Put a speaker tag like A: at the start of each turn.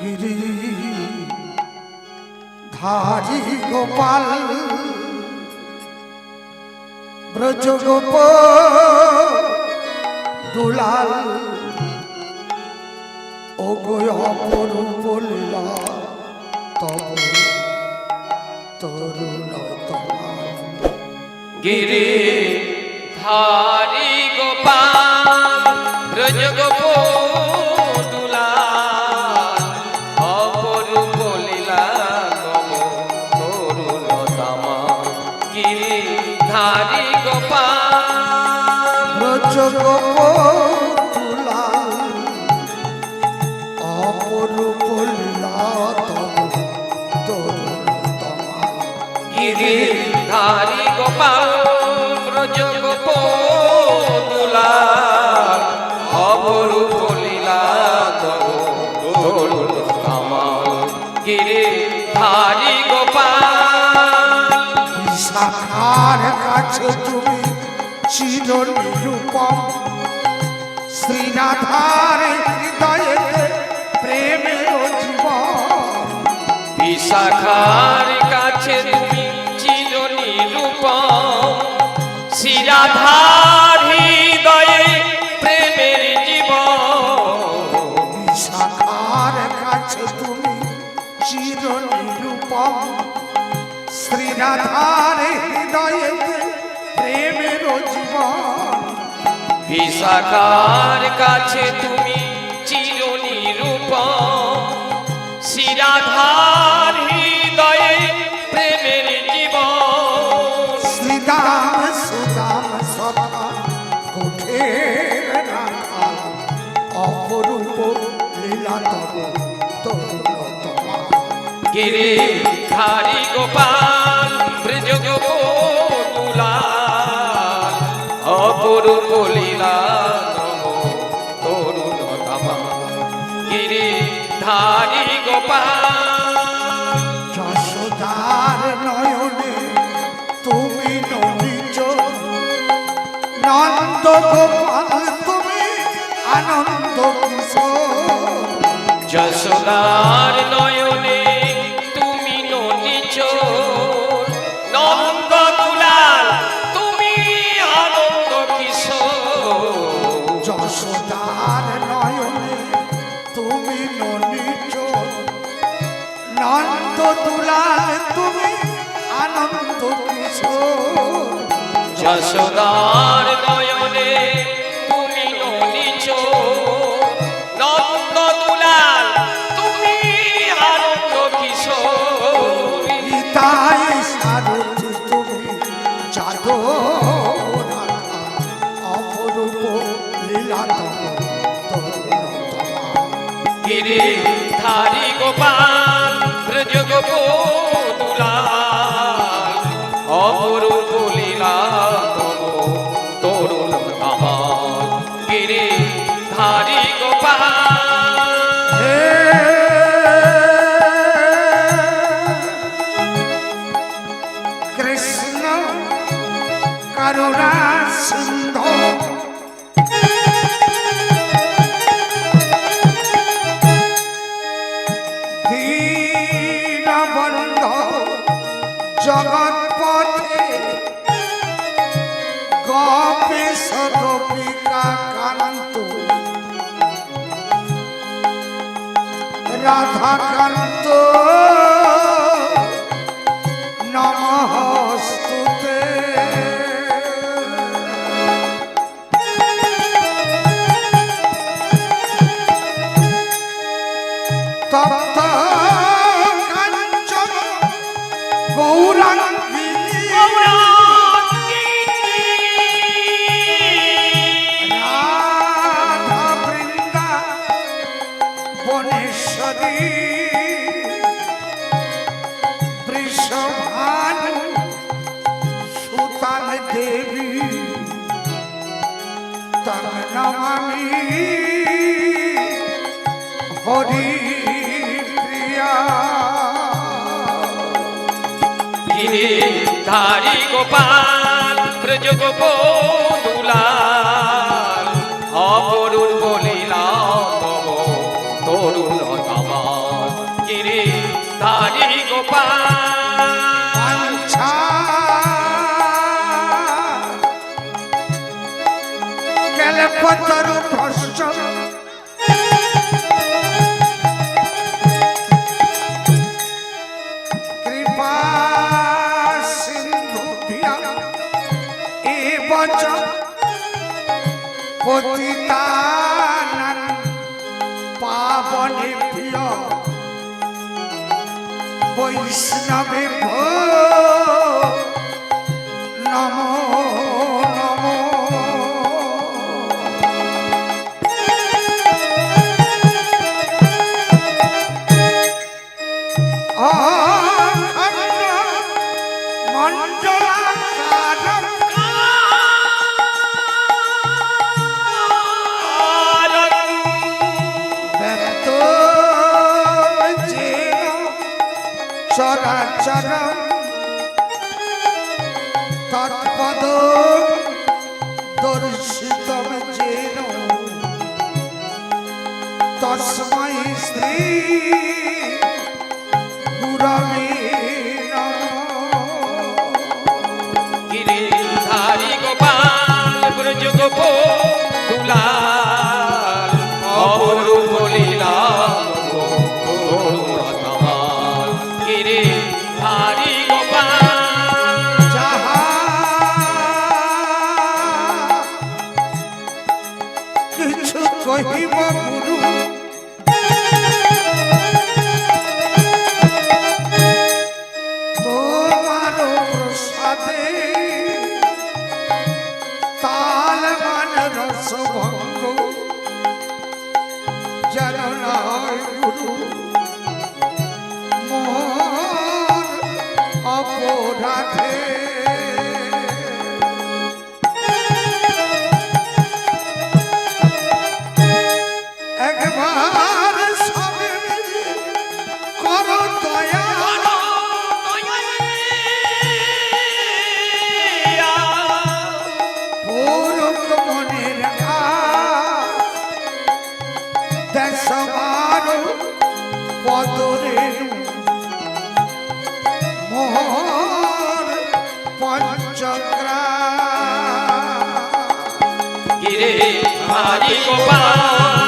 A: গিরি। ধারি গোপাল, ব্রজ গোপ দুলাল ও গো অপরূপ লীলা, তব তরুণ
B: গিরি, ধারি গোপাল, ব্রজ গোপুলা
A: ব্রজ গোপ দুলাল অপরূপ লীলা তব তরুণ তোমার
B: গিরি ধারি গোপাল ব্রজ গোপুলা অপরূপ লীলা তব তরুণ তামা গিরি ধারি গোপাল।
A: বিশাখার কাছে তুমি চির নিরূপম শ্রীনাথার হৃদয়ে প্রেমের জীবন।
B: বিশাখার কাছে তুমি চির নিরূপম শিরাধার হৃদয়ে প্রেমের জীবন।
A: বিশাখার কাছে তুমি চির নিরূপম শ্রীনাথার হৃদয়ে প্রেমের
B: বিশাখার কাছে তুমি চির নিরূপম শিরাধার হৃদয়ে প্রেমের জীবন।
A: শ্রীদাম সুদাম সখা কোঠের রাখা অপরূপ লীলা তব তরুণ তোমার
B: গিরে ধারি গোপাল তুমি
A: ননিচ নন্দ গোপাল তুমি আনন্দ
B: যশোদার নয়নে
A: যশোদার নয়নে তুমি ননিচ নন্দ দুলাল তুমি আনন্দ কিশোর। সারথি তুমি অপরূপ লীলা
B: গিরি ধারি গোপাল ব্রজ গোপুলাল
A: রাধাকান্ত। নমস্তুতে। তপ্ত হরি
B: ধারি গোপাল ব্রজ গোপুলাল বলিলাম তরুণ
A: গিরি ধারি গোপাল এ বচন পতিতানাং পাবনে চরাচরম তৎপদ দর্শিতম যেন তস্মৈ শ্রী গুরবে
B: গিরিধারী গোপাল ব্রজ গোপ
A: কিছু কহিব গুরু তোমার প্রসাদে তাল মান রস ভঙ্গ যেন না হয় গুরু পদরের মোহর পঞ্চগ্রা
B: গিরিধারী গোপাল